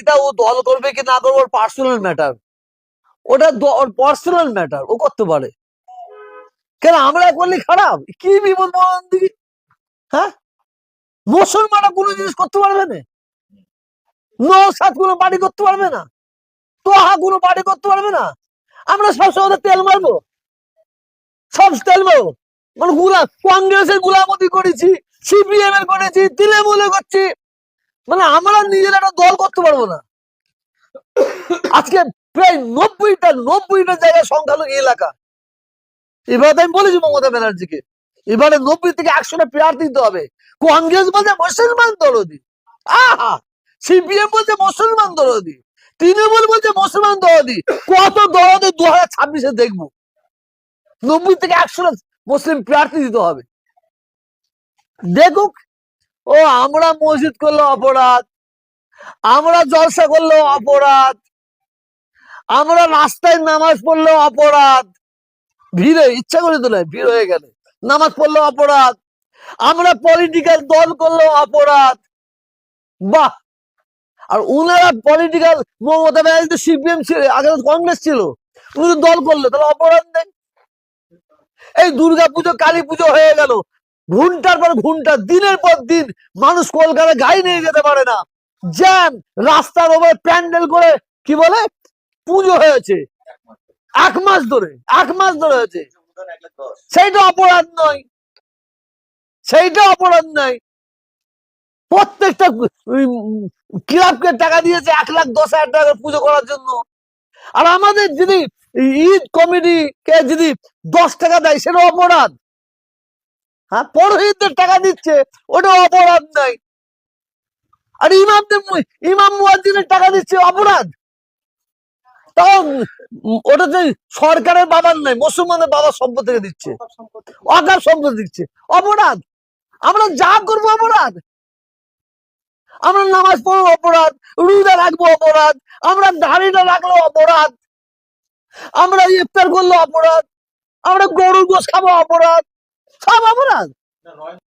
রাজনীতিটা ও দল করবে কি না করবে, ওর পার্সোনাল ম্যাটার ওটা ওর পার্সোনাল ম্যাটার ও করতে পারে। কেন, আমরা করলে খারাপ? কি বিপদ হ্যাঁ? মুসলমানরা কোনো জিনিস করতে পারবে না। কোনো করতে পারবে না। তোহা কোনো করতে পারবে না। আমরা সবসময় ওদের তেল মারবো। সব তেল মারবো। মানে গুলা, কংগ্রেসের গুলামতি করেছি সিপিএম এর করেছি, তৃণমূলে করছি। মানে আমরা নিজের একটা দল করতে পারব না। আজকে প্রায় নব্বইটা নব্বইটা জায়গায় সংখ্যালঘু এলাকা। এবার আমি বলেছি মমতা ব্যানার্জিকে, এবারে নব্বই থেকে একশোটা প্রার্থী দিতে হবে। কংগ্রেস বলছে মুসলমান দরদি। আহা! সিপিএম বলছে মুসলমান দরদি। তৃণমূল বলছে মুসলমান কত দু হাজার ছাব্বিশে দেখব। নব্বই থেকে একশোটা মুসলিম প্রার্থী দিতে হবে। দেখুক ও, আমরা মসজিদ করল অপরাধ। আমরা জলসা করল অপরাধ। আমরা রাস্তায় নামাজ পড়ল অপরাধ। ভিড়ে, ইচ্ছা করে তো নয় ভিড় হয়ে গেলে। নামাজ পড়ল অপরাধ। আমরা পলিটিক্যাল দল করল অপরাধ। বাহ! আর উনারা পলিটিক্যাল মমতা ব্যানার্জি সিপিএম ছিল, আগে কংগ্রেস ছিল। উনি দল করল, তাহলে অপরাধ নেই। এই দুর্গা পুজো কালী পুজো হয়ে গেল। ঘণ্টার পর ঘণ্টা দিনের পর দিন মানুষ কলকাতা গাড়ি নিয়ে যেতে পারে না। জ্যাম, রাস্তার ওপরে প্যান্ডেল করে, কি বলে? পুজো হয়েছে। এক মাস ধরে, এক মাস ধরে হয়েছে। সেইটা অপরাধ নয়। সেইটা অপরাধ নয়। প্রত্যেকটা ক্লাবকে টাকা দিয়েছে এক লাখ দশ হাজার টাকা পুজো করার জন্য। আর আমাদের যদি ঈদ কমিটিকে যদি দশ টাকা দেয়, সেটা অপরাধ। হ্যাঁ পৌরোহিতদের টাকা দিচ্ছে ওটা অপরাধ নাই আর ইমামদের ইমাম মুয়াজ্জিনের টাকা দিচ্ছে অপরাধ। তাও উম ওটা যে সরকারের বাবার নাই মুসলমানের বাবার সম্পদ থেকে দিচ্ছে? অকাল সম্পদ দিচ্ছে। অপরাধ। আমরা যা করব অপরাধ। আমরা নামাজ পড়ব অপরাধ রোজা রাখব অপরাধ আমরা দাড়িটা রাখল অপরাধ আমরা ইফতার করল অপরাধ আমরা গরুর গোস খাব অপরাধ। সব অপরাধ?